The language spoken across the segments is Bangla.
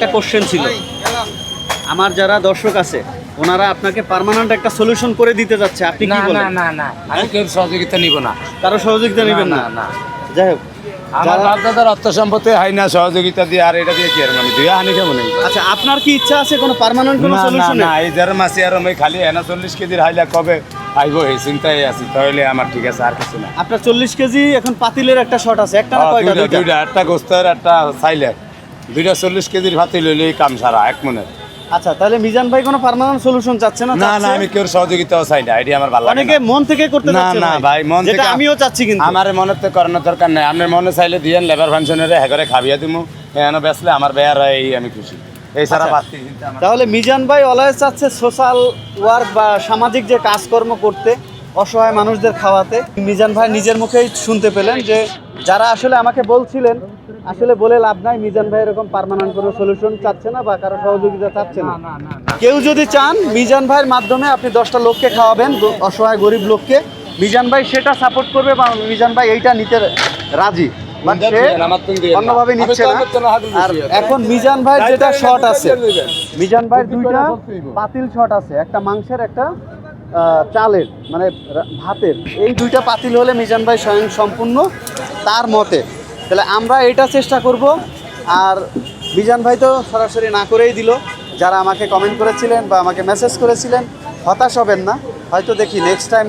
একটা কোশ্চেন ছিল। আমার যারা দর্শক আছে ওনারা আপনাকে পার্মানেন্ট একটা সলিউশন করে দিতে যাচ্ছে। আপনি কি না না না না। আমি কেউ সহযোগিতা নিব না। কারও সহযোগিতা নেবেন না না? যাই হোক আমার বাপদাদার অর্থ সম্পত্তি হয় না সহযোগিতা দিয়ে আর এটা দিয়ে কি আর মানে? হানি কেমন আচ্ছা আপনার কি ইচ্ছা আছে কোনো পার্মানেন্ট কোনো সলিউশন না এই যার মাসি আর আমি খালি এনা চল্লিশ কেজির হাইলা কবে আইব এই চিন্তায় আছি। তাহলে আমার ঠিক আছে আর কিছু না। আপনার চল্লিশ কেজি এখন পাতিলের একটা শট আছে একটা না কয়টা দুইটা একটা গোস্তের একটা সাইলের দুইটা চল্লিশ কেজির ভাতি লইলে কাম সারা এক মনে আচ্ছা তাহলে মিজান ভাই কোনো পার্মানেন্ট সলিউশন চাচ্ছে না? না না আমি কেউ সহযোগিতাও চাই না এটি আমার ভালো লাগে অনেকে মন থেকে করতে না না ভাই মন থেকে আমিও চাচ্ছি কিন্তু। আমার মনে তো করানোর দরকার নাই। আপনার মনে চাইলে দিয়েন লেবার ফাংশনের হ্যাঁ খাবিয়া দিমু। এখানে বেসলে আমার বেয়ার এই আমি খুশি। এই সারা আচ্ছা। তাহলে মিজান ভাই অলওয়েজ চাচ্ছে সোশ্যাল ওয়ার্ক বা সামাজিক যে কাজকর্ম করতে। অসহায় মানুষদের খাওয়াতে। মিজান ভাই নিজের মুখেই শুনতে পেলেন যে যারা আসলে আমাকে বলছিলেন আসলে বলে লাভ নাই মিজান ভাই এরকম পার্মানেন্ট কোনো সলিউশন চাচ্ছে না বা কারও সহযোগিতা চাচ্ছে না। কেউ যদি চান মিজান ভাইয়ের মাধ্যমে আপনি দশটা লোককে খাওয়াবেন অসহায় গরিব লোককে। মিজান ভাই সেটা সাপোর্ট করবে বা মিজান ভাই এইটা নিতে রাজি। অন্যভাবে নিচ্ছে না। আর এখন মিজান ভাই যেটা শর্ট আছে মিজান ভাইয়ের বুদ্ধি দুইটা পাতিল শট আছে একটা মাংসের একটা চালের মানে ভাতের, এই দুইটা পাতিল হলে মিজান ভাই স্বয়ং সম্পূর্ণ তার মতে। তাহলে আমরা এটা চেষ্টা করব, আর মিজান ভাই তো সরাসরি না করেই দিল। যারা আমাকে কমেন্ট করেছিলেন বা আমাকে মেসেজ করেছিলেন, হতাশ হবেন না। হয়তো দেখি নেক্সট টাইম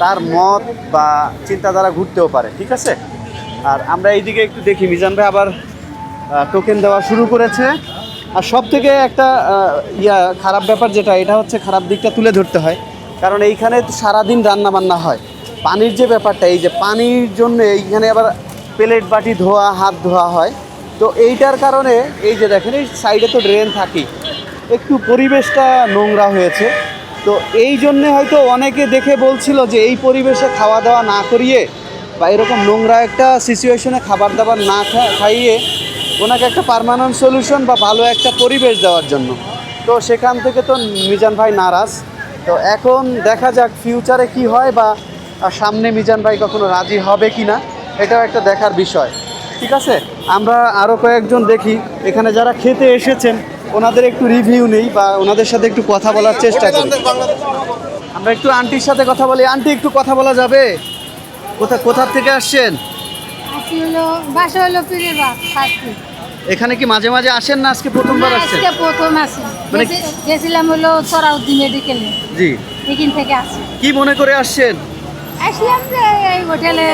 তার মত বা চিন্তাধারা ঘুরতেও পারে, ঠিক আছে? আর আমরা এইদিকে একটু দেখি, মিজান ভাই আবার টোকেন দেওয়া শুরু করেছে। আর সব থেকে একটা ইয়া, খারাপ ব্যাপার যেটা, এটা হচ্ছে খারাপ দিকটা তুলে ধরতে হয়। কারণ এইখানে সারাদিন রান্না বান্না হয়। পানির যে ব্যাপারটা, এই যে পানির জন্য এইখানে আবার প্লেট বাটি ধোয়া, হাত ধোয়া হয়। তো এইটার কারণে এই যে দেখেন, এই সাইডে তো ড্রেন থাকেই। একটু পরিবেশটা নোংরা হয়েছে। তো এই জন্যে হয়তো অনেকে দেখে বলছিল যে এই পরিবেশে খাওয়া দাওয়া না করিয়ে বা এরকম নোংরা একটা সিচুয়েশনে খাবার দাবার না খাইয়ে ওনাকে একটা পার্মানেন্ট সলিউশন বা ভালো একটা পরিবেশ দেওয়ার জন্য। তো সেখান থেকে তো মিজান ভাই নারাজ। তো এখন দেখা যাক ফিউচারে কি হয় বা সামনে মিজান ভাই কখনো রাজি হবে কি না এটাও একটা দেখার বিষয়। ঠিক আছে? আমরা আরও কয়েকজন দেখি। এখানে যারা খেতে এসেছেন ওনাদের একটু রিভিউ নেই বা ওনাদের সাথে একটু কথা বলার চেষ্টা করি। আমরা একটু আন্টির সাথে কথা বলি। আন্টি একটু কথা বলা যাবে? কোথা কোথার থেকে আসছেন? এখানে কি মাঝে মাঝে আসেন না আজকে প্রথমবার আসছেন? প্রথম আসি। গেছি- গেছিলাম হলো সরাউদ্দিন মেডিকেলে জি। এখান থেকে আসি কি মনে করে আসছেন? আসলাম যে এই হোটেলে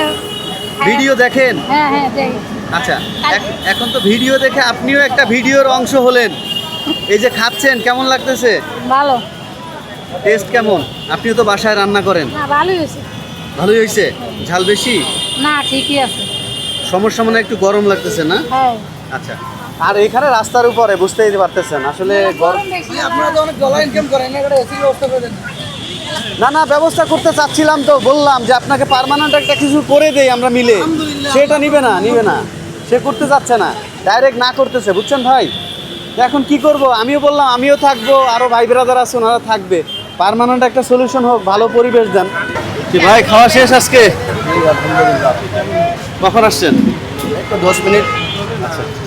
ভিডিও দেখেন? হ্যাঁ হ্যাঁ দেখি আচ্ছা এখন তো ভিডিও দেখে আপনিও একটা ভিডিওর অংশ হলেন। এই যে খাচ্ছেন কেমন লাগতেছে? ভালো। টেস্ট কেমন? আপনিও তো বাসায় রান্না করেন। না ভালোই হয়েছে। ভালোই হয়েছে? ঝাল বেশি? না ঠিকই আছে। সমস্যা মনে হয় একটু গরম লাগতেছে না? হ্যাঁ। আচ্ছা। আর এখানে রাস্তার উপরে বুঝতেই পারতেছেন আসলে না না ব্যবস্থা করতে চাচ্ছিলাম তো বললাম যে আপনাকে পার্মানেন্ট একটা কিছু করে দেই আমরা মিলে। সেটা নিবে না নিবে না। সে করতে চাচ্ছে না ডাইরেক্ট না করতেছে বুঝছেন ভাই? এখন কি করব? আমিও বললাম আমিও থাকব আরও ভাই ব্রাদার আছে ওনারা থাকবে। পার্মানেন্ট একটা সলিউশন হোক ভালো পরিবেশ দেন। কি ভাই খাওয়া শেষ আজকে? কখন আসছেন? দশ মিনিট। আচ্ছা।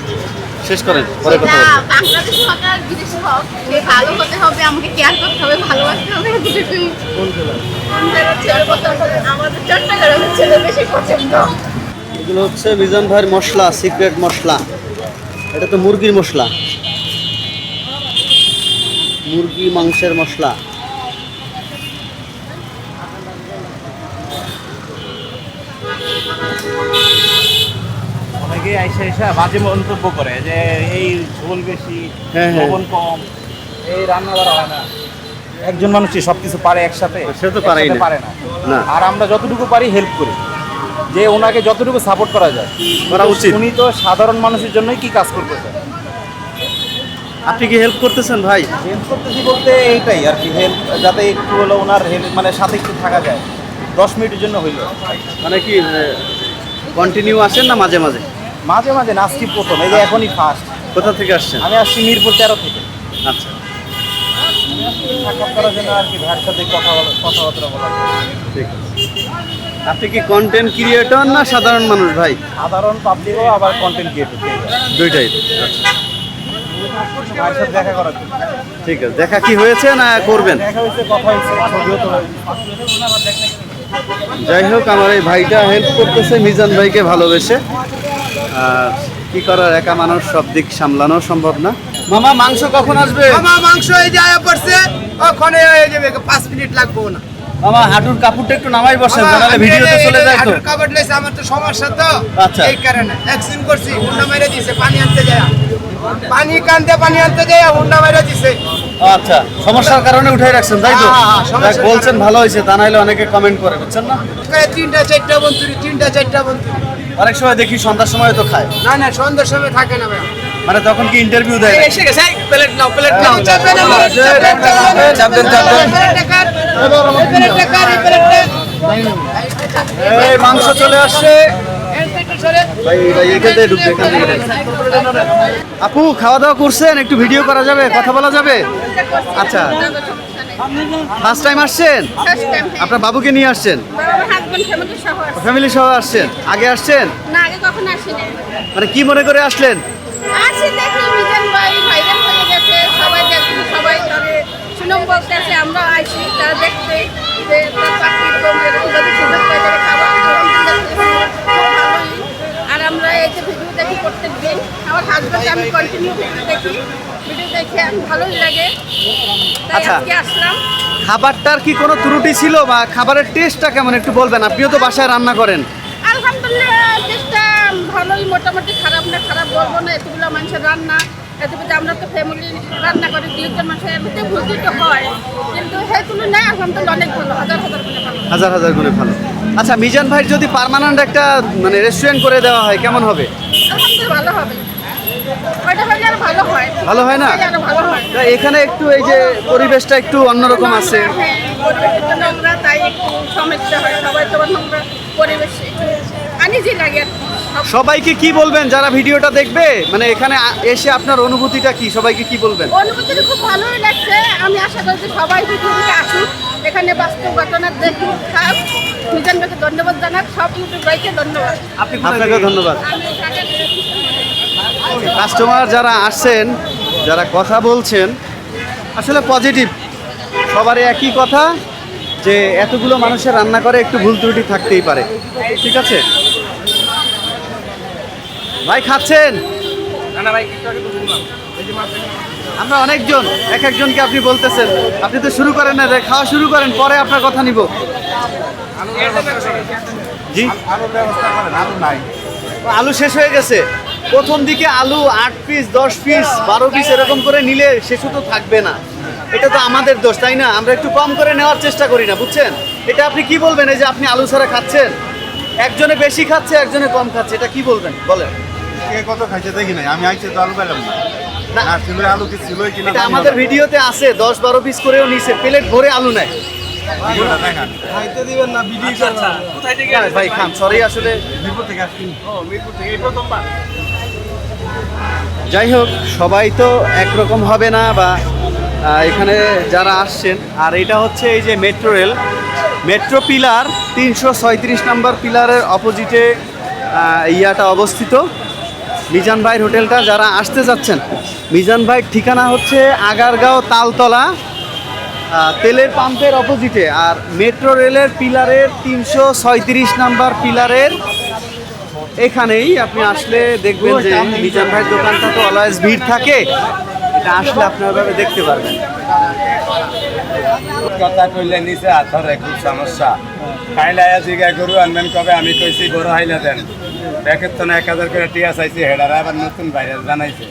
শেষ করেন পরে কথা বলব। বাংলাদেশ আর বিদেশি হোক ভালো হতে হবে আমাকে কেয়ার করতে হবে ভালোবাসতে হবে কোন দুটোই আমাদের চট্টগ্রামের ছেলে বেশি পছন্দ। এগুলো হচ্ছে মিজান ভাইয়ের মশলা সিক্রেট মশলা। এটা তো মুরগির মশলা। মুরগি মাংসের মশলা। আইসা আইসা বাজে মন্তব্য করে যে এই ঝোল বেশি হ্যাঁ, হ্যাঁ। লবণ কম এই রান্না বাড়া হয় না। একজন মানুষই সব কিছু পারে একসাথে সে তো একসাথে পারে না। আর আমরা যতটুকু পারি হেল্প করি যে ওনাকে যতটুকু সাপোর্ট করা যায়। করা উচিত। উনি তো সাধারণ মানুষের জন্যই কি কাজ করতেছে আপনি কি হেল্প করতেছেন ভাই? হেল্প করতেছি বলতে এইটাই আর কি হেল্প যাতে একটু হলো ওনার হেল্প মানে সাথে একটু থাকা যায়। দশ মিনিটের জন্য হইল। মানে কি কন্টিনিউ আসেন না মাঝে মাঝে? মাঝে মাঝে নাচটি প্রথম এই যে এখনই ফার্স্ট কোথা থেকে আসছেন? আমি আসছি মিরপুর তেরো থেকে। আচ্ছা। আপনি কি কন্টেন্ট ক্রিয়েটর না সাধারণ মানুষ ভাই? সাধারণ পাবলিকও আবার কন্টেন্ট ক্রিয়েটর দুইটাই। আচ্ছা। দেখা জন্য। ঠিক আছে। দেখা কি হয়েছে না করবেন। যাই হোক আমার এই ভাইটা হেল্প করতেছে মিজান ভাইকে ভালোবেসে। কি করার একা মানুষ সব দিক সামলানো সম্ভব না। মামা মাংস কখন আসবে? আমার মাংস এই যে আয়া পড়ছে ওখানে হয়ে যাবে পাঁচ মিনিট লাগবো না। মামা হাঁটুর কাপড়টা একটু নামাই বসেন নাহলে ভিডিওতে চলে যায় তো। কাপড় লেছে আমার তো সমস্যা তো। আচ্ছা। এই কারণে অ্যাক্সিডেন্ট করছি হুন্ডা মেরে দিছে পানি আনতে যায়। পানি কানতে পানি আনতে যায় হুন্ডা মেরে দিছে। আচ্ছা সমস্যার কারণে উঠাই রাখছেন তাই তো হ্যাঁ, হ্যাঁ, বলছেন ভালো হয়েছে তা নাহলে অনেকে কমেন্ট করে বুঝছেন না তিনটা চারটা বন্ধুরি তিনটা চারটা বন্ধুরি অনেক সময় দেখি সন্ধ্যার সময় তো খায় না না সন্ধ্যার সময় থাকে না ভাই মানে তখন কি ইন্টারভিউ দেয় এসে গেছে প্লেট নাও প্লেট নাও চাপেন চাপেন চাপেন এই মাংস চলে আসছে আপু খাওয়া দাওয়া করছেন? একটু ভিডিও করা যাবে? কথা বলা যাবে? আচ্ছা। ফার্স্ট টাইম আসছেন। আপনার বাবুকে নিয়ে আসছেন। ফ্যামিলি সহ আসছেন? আগে আসছেন। মানে কি মনে করে আসলেন? আমরা তারা দেখতে যে তার কম সুযোগ পাই তাহলে খাবার আলহামদুলিল্লাহ খেয়েছি, খুব ভালোই আর আমরা এই যে ভিডিও দেখি প্রত্যেক দিন আমার হাজব্যান্ড আমি কন্টিনিউ ভিডিও দেখি। ভিডিও দেখে আমি ভালোই লাগে। তাই আচ্ছা। আজকে আসলাম। খাবারটার কি কোনো ত্রুটি ছিল বা খাবারের টেস্টটা কেমন? একটু বলবেন। আপনিও তো বাসায় রান্না করেন। আলহামদুলিল্লাহ চেষ্টা ভালোই। মোটামুটি খারাপ না খারাপ বলব না। এতগুলো মানুষের রান্না এতগুলো আমরা তো ফ্যামিলি রান্না করি দুইজন মানুষের এমনিতে ভুল তো হয়। কিন্তু সেই তুলনায় আলহামদুলিল্লাহ অনেক ভালো। হাজার হাজার গুণে ভালো। হাজার হাজার গুণে ভালো। আচ্ছা মিজান ভাইয়ের যদি পার্মানেন্ট একটা মানে রেস্টুরেন্ট করে দেওয়া হয় কেমন হবে? ভালো হবে। হয়। না? হয়। এখানে একটু এই যে পরিবেশটা একটু অন্যরকম আছে। হ্যাঁ পরিবেশটা নোংরা তাই একটু সমস্যা হয়। সবাই তো নোংরা পরিবেশ সবাইকে কি বলবেন যারা ভিডিওটা দেখবে? মানে এখানে এসে আপনার অনুভূতিটা কি? সবাইকে কি বলবেন? অনুভূতিটা খুব ভালোই লাগছে। আমি আশা করছি সবাই পৃথিবীতে আসুক। এখানে বাস্তব ঘটনা দেখুক খাক। ধন্যবাদ জানাক। সব ইউটিউব ভাইকে ধন্যবাদ। আপনাকে ধন্যবাদ। কাস্টমার যারা আসছেন যারা কথা বলছেন আসলে পজিটিভ সবারই একই কথা যে এতগুলো মানুষের রান্না করে একটু ভুল ত্রুটি থাকতেই পারে। ঠিক আছে? ভাই খাচ্ছেন? আমরা অনেকজন এক একজনকে আপনি বলতেছেন। আপনি তো শুরু করেন না রে, খাওয়া শুরু করেন পরে আপনার কথা নিব। জি? আলু আলু শেষ হয়ে গেছে। প্রথম দিকে আলু আট পিস দশ পিস বারো পিস এরকম করে নিলে শেষও তো থাকবে না। এটা তো আমাদের দোষ তাই না? আমরা একটু কম করে নেওয়ার চেষ্টা করি না বুঝছেন? এটা আপনি কি বলবেন এই যে আপনি আলু ছাড়া খাচ্ছেন? একজনে বেশি খাচ্ছে একজনে কম খাচ্ছে এটা কি বলবেন? বলেন। কে কত খাইছে দেখি নাই আমি আইছি তো আলু পেলাম না। না। না আলু কি ছিল কিনা এটা আমাদের ভিডিওতে আছে দশ বারো পিস করেও নিছে প্লেট ভরে আলু নেয় খাইতে দিবেন না ভিডিও করবেন ভাই খান সরি আসলে মিরপুর থেকে আসছি। যাই হোক সবাই তো একরকম হবে না বা এখানে যারা আসছেন আর এটা হচ্ছে এই যে মেট্রো রেল। মেট্রো পিলার তিনশো ছয়ত্রিশ নম্বর পিলারের অপোজিটে ইয়াটা অবস্থিত। মিজান ভাইয়ের হোটেলটা যারা আসতে যাচ্ছেন, মিজান ভাইয়ের ঠিকানা হচ্ছে আগারগাঁও তালতলা তেলের পাম্পের অপোজিটে আর মেট্রো রেলের পিলারের তিনশো ছয়ত্রিশ নাম্বার পিলারের এখানেই আপনি আসলে দেখবেন যে মিজান ভাইয়ের দোকানটা তো অলওয়েজ ভিড় থাকে। এটা আসলে আপনারা ভাবে দেখতে পারবেন। কথা কইলে নিচে আথরে খুব সমস্যা। খাইলে জিগা গরু আনবেন কবে? আমি কইছি গরু হাইলে দেন। প্যাকেট তো না এক হাজার করে টিয়া চাইছি হেডারা আবার নতুন ভাইরাল জানাইছে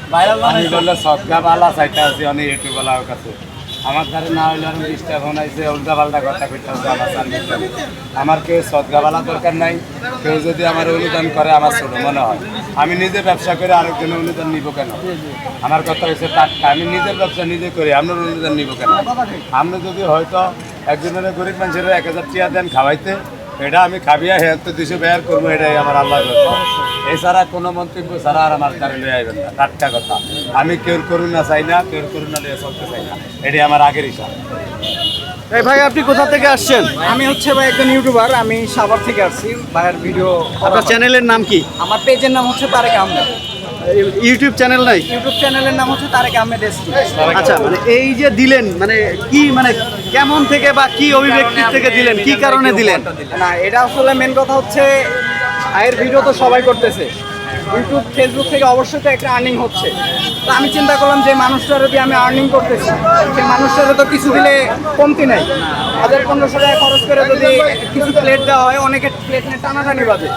আমি বললে সদগা বালা চাইতে আছি অনেক ইউটিউব বালার কাছে আমার ধারে না হইলে আমি ডিস্টার্ব হনাইছে উল্টা পাল্টা কথা কইতে হবে আমার আমার কেউ সদগা বালা দরকার নাই কেউ যদি আমার অনুদান করে আমার ছোট মনে হয়। আমি নিজে ব্যবসা করে আরেকজনের অনুদান নিব কেন? আমার কথা হচ্ছে টাটকা। আমি নিজের ব্যবসা নিজে করি আপনার অনুদান নিব কেন? আপনি যদি হয়তো একজনের গরিব মানুষের এক হাজার টিয়া দেন খাওয়াইতে এটা আমি খাবিয়া হ্যাঁ তো দুশো ব্যয় করব এটাই আমার আল্লাহ এছাড়া কোনো মন্তব্য ছাড়া আর আমার কারণে লয়ে আইবেন না টাটকা কথা। আমি কেউ করুন না চাই না কেউ করুন না লিয়ে চলতে চাই না। এটাই আমার আগের হিসাব। এই ভাই আপনি কোথা থেকে আসছেন? আমি হচ্ছে ভাই একজন ইউটিউবার আমি সাভার থেকে আসছি। ভাইয়ের ভিডিও আপনার চ্যানেলের নাম কি? আমার পেজের নাম হচ্ছে তারেক আহমেদ। ইউটিউব চ্যানেল নাই? ইউটিউব চ্যানেলের নাম হচ্ছে তারেক আহমেদ এসটি আচ্ছা মানে এই যে দিলেন মানে কি মানে কেমন থেকে বা কি অভিব্যক্তি থেকে দিলেন? কি কারণে দিলেন? না এটা আসলে মেন কথা হচ্ছে আয়ের ভিডিও তো সবাই করতেছে। ইউটিউব ফেসবুক থেকে অবশ্যই তো একটা আর্নিং হচ্ছে। তো আমি চিন্তা করলাম যে মানুষটা যদি আমি আর্নিং করতেছি সেই মানুষটার তো কিছু দিলে কমতি নাই। হাজার পনেরোশো টাকা খরচ করে যদি কিছু প্লেট দেওয়া হয় অনেকে প্লেট নিয়ে টানাটানি বাজে।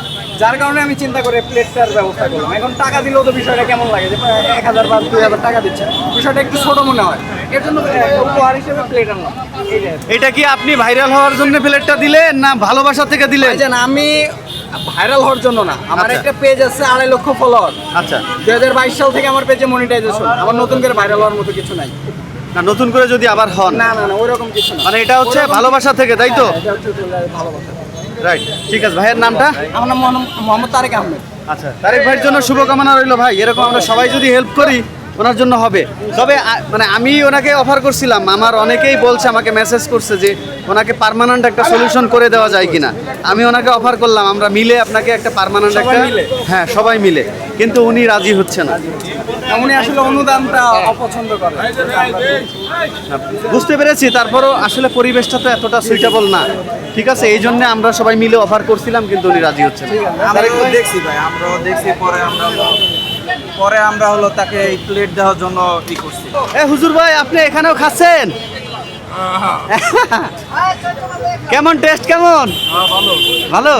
যার কারণে আমি চিন্তা করে প্লেটটার ব্যবস্থা করলাম। এখন টাকা দিলেও তো বিষয়টা কেমন লাগে? যে এক হাজার বা দুই হাজার টাকা দিচ্ছে। বিষয়টা একটু ছোটো মনে হয়। এর জন্য উপহার হিসেবে প্লেট আনলাম। এটা কি আপনি ভাইরাল হওয়ার জন্য প্লেটটা দিলেন না ভালোবাসা থেকে দিলেন? আমি ভাইরাল হওয়ার জন্য না। আমার আচ্ছা। একটা পেজ আছে আড়াই লক্ষ ফলোয়ার আচ্ছা। দুই হাজার বাইশ সাল থেকে আমার পেজে মনিটাইজেশন আমার নতুন করে ভাইরাল হওয়ার মতো কিছু নাই। না নতুন করে যদি আবার হন। না না না ওইরকম কিছু না। মানে এটা হচ্ছে ভালোবাসা থেকে তাই তো? ভালোবাসা। রাইট ঠিক আছে ভাইয়ের নামটা? আমার নাম মোহাম্মদ- মোহাম্মদ তারেক আহমেদ। আচ্ছা তারেক ভাইয়ের জন্য শুভকামনা রইল ভাই। এরকম আমরা সবাই যদি হেল্প করি ওনার জন্য হবে। তবে মানে আমি ওনাকে অফার করছিলাম। আমার অনেকেই বলছে আমাকে মেসেজ করছে যে ওনাকে পার্মানেন্ট একটা সলিউশন করে দেওয়া যায় কিনা। আমি ওনাকে অফার করলাম আমরা মিলে আপনাকে একটা পার্মানেন্ট একটা হ্যাঁ সবাই মিলে। কিন্তু উনি রাজি হচ্ছে না। উনি আসলে অনুদানটা অপছন্দ করে। বুঝতে পেরেছি তারপরও আসলে পরিবেশটা তো এতটা সুইটেবল না। ঠিক আছে এই জন্য আমরা সবাই মিলে অফার করছিলাম কিন্তু উনি রাজি হচ্ছে না। আমরাও দেখছি ভাই আমরাও দেখছি পরে আমরা পরে আমরা হলো তাকে এই প্লেট দেওয়ার জন্য ই করছি। এ হুজুর ভাই আপনি এখানেও খাচ্ছেন? কেমন টেস্ট কেমন? ভালো।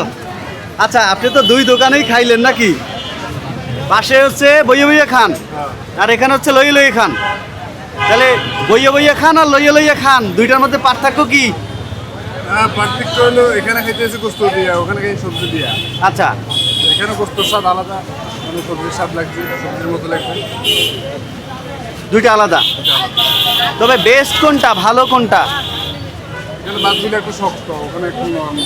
আচ্ছা আপনি তো দুই দোকানেই খাইলেন নাকি? পাশে হচ্ছে বইয়ে বইয়ে খান আর এখানে হচ্ছে লইয়ে লইয়ে খান। তাহলে বইয়ে বইয়ে খান আর লইয়ে লইয়ে খান দুইটার মধ্যে পার্থক্য কি? হ্যাঁ পার্থক্য হলো এখানে খাইতেছে গোস্ত দিয়া ওখানে খাই সবজি দিয়া। আচ্ছা। এখানে গোস্তর স্বাদ আলাদা। মানে সবজির স্বাদ লাগছে সবজির মতো লাগছে। দুইটা আলাদা? তবে বেস্ট কোনটা ভালো কোনটা? এখানে একটু শক্ত ওখানে একটু নরম।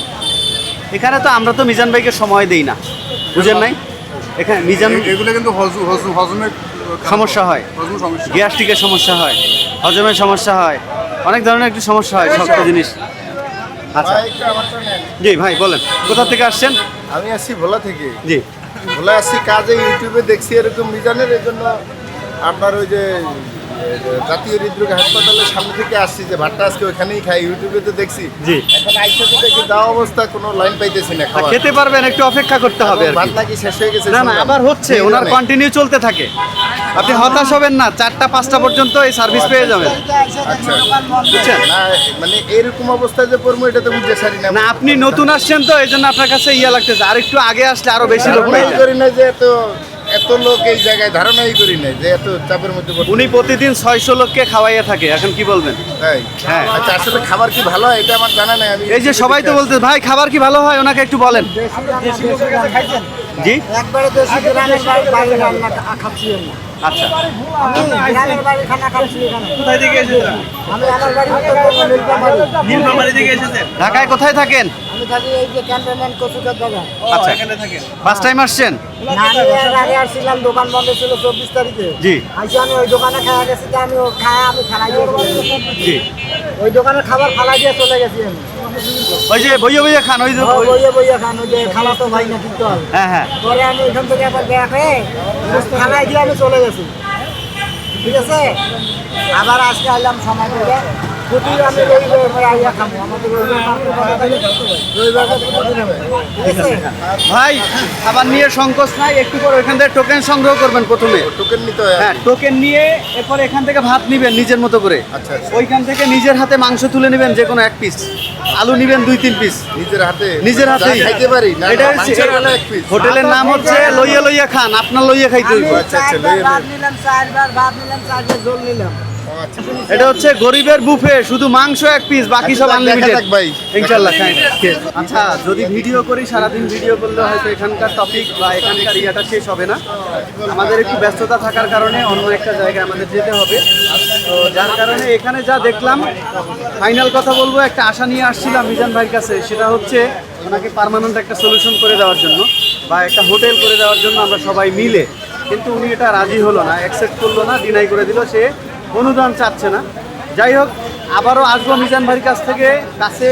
এখানে তো আমরা তো মিজান ভাইকে সময় দেই না। বুঝেন নাই? এখানে মিজান এগুলো কিন্তু হজম হজম হজমের সমস্যা হয়। হজম সমস্যা। গ্যাস্ট্রিকের সমস্যা হয়। হজমের সমস্যা হয়। অনেক ধরনের একটু সমস্যা হয় শক্ত জিনিস। আচ্ছা। জি ভাই বলেন। কোথা থেকে আসছেন? আমি আসছি ভোলা থেকে। জি। ভোলা আসছি কাজে ইউটিউবে দেখছি এরকম মিজানের এই জন্য আপনার ওই যে জাতীয় হৃদরোগ হাসপাতালের সামনে থেকে আসছি যে ভাতটা আজকে ওখানেই খাই ইউটিউবে তো দেখছি। জি। এখন আইসা তো দেখি যাওয়া অবস্থা কোনো লাইন পাইতেছি না খাওয়ার খেতে পারবেন একটু অপেক্ষা করতে হবে আর ভাত কি নাকি শেষ হয়ে গেছে না না আবার হচ্ছে ওনার কন্টিনিউ চলতে থাকে। আপনি হতাশ হবেন না চারটা পাঁচটা পর্যন্ত এই সার্ভিস পেয়ে যাবেন। আচ্ছা। বুঝছেন? মানে এরকম অবস্থায় যে পড়ব এটা তো বুঝতে পারি না। না আপনি নতুন আসছেন তো এই জন্য আপনার কাছে ইয়া লাগতেছে। আর একটু আগে আসলে আরও বেশি লোক। করি না যে এত এত লোক এই জায়গায় ধারণাই করি না যে এত চাপের মধ্যে উনি প্রতিদিন ছয়শো লোককে খাওয়াইয়া থাকে এখন কি বলবেন? তাই? হ্যাঁ। আচ্ছা আসলে খাবার কি ভালো হয়? এটা আমার জানা নাই আমি এই যে সবাই তো বলতে ভাই খাবার কি ভালো হয়? ওনাকে একটু বলেন। জি। একবারে দেশি গ্রামের বাড়ি বাড়ি রান্না খাচ্ছি আমি। আচ্ছা। আমি গ্রামের বাড়ি খানা খাচ্ছি এখানে। কোথায় থেকে এসেছেন? আমি আমার বাড়ি উত্তরবঙ্গ নীলফামারী। নীলফামারী থেকে এসেছেন? ঢাকায় কোথায় থাকেন? আমি থাকি এই যে ক্যান্টনমেন্ট কচুকার জায়গা আচ্ছা। এখানে থাকেন। ফার্স্ট টাইম আসছেন? না আমি এর আগে আসছিলাম দোকান বন্ধ ছিল চব্বিশ তারিখে। জি। আইসি আমি ওই দোকানে খাওয়া গেছি যে আমি ও খায়া আমি খালাই। দিয়ে জি। ওই দোকানের খাবার ফালাই দিয়ে চলে গেছি আমি। ওই যে বইয়ে বইয়ে খান ওই যে বইয়ে বইয়ে খান ওই যে খালা তো ভাই না কিন্তু হ্যাঁ হ্যাঁ। পরে আমি এখান থেকে আবার ব্যাগ হয়ে খালাই দিয়ে আমি চলে গেছি। ঠিক আছে? আবার আজকে আইলাম সময় করে। ভাই খাবার নিয়ে সংকোচ নাই একটু পর ওইখান থেকে টোকেন সংগ্রহ করবেন প্রথমে। টোকেন নিতে হয় হ্যাঁ টোকেন নিয়ে এরপর এখান থেকে ভাত নিবেন নিজের মতো করে। আচ্ছা আচ্ছা। ওইখান থেকে নিজের হাতে মাংস তুলে নেবেন যে কোনো এক পিস আলু নিবেন দুই তিন পিস নিজের হাতে? নিজের হাতে খাইতে পারি না এটা হচ্ছে এক পিস হোটেলের নাম হচ্ছে লইয়া লইয়া খান আপনার লইয়া খাইতে হইব। আচ্ছা, আচ্ছা, লইয়ে। নিলাম চারবার ভাত নিলাম চারবার ঝোল নিলাম। আচ্ছা। এটা হচ্ছে গরিবের বুফে শুধু মাংস এক পিস বাকি সব আচ্ছা, আনলিমিটেড। ইনশাল্লাহ খাই আচ্ছা যদি ভিডিও করি সারাদিন ভিডিও করলে হয়তো এখানকার টপিক বা এখানকার ইয়াটা শেষ হবে না। আমাদের একটু ব্যস্ততা থাকার কারণে অন্য একটা জায়গায় আমাদের যেতে হবে। তো যার কারণে এখানে যা দেখলাম ফাইনাল কথা বলব একটা আশা নিয়ে আসছিলাম মিজান ভাইয়ের কাছে। সেটা হচ্ছে ওনাকে পার্মানেন্ট একটা সলিউশন করে দেওয়ার জন্য বা একটা হোটেল করে দেওয়ার জন্য আমরা সবাই মিলে। কিন্তু উনি এটা রাজি হলো না অ্যাকসেপ্ট করল না ডিনাই করে দিল। সে অনুদান চাচ্ছে না। যাই হোক, আবারও আসব মিজান ভাইয়ের কাছ থেকে। কাছে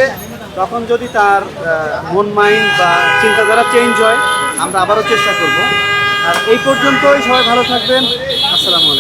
তখন যদি তার মন মাইন্ড বা চিন্তাধারা চেঞ্জ হয়, আমরা আবারও চেষ্টা করব। আর এই পর্যন্তই, সবাই ভালো থাকবেন। আসসালামু আলাইকুম।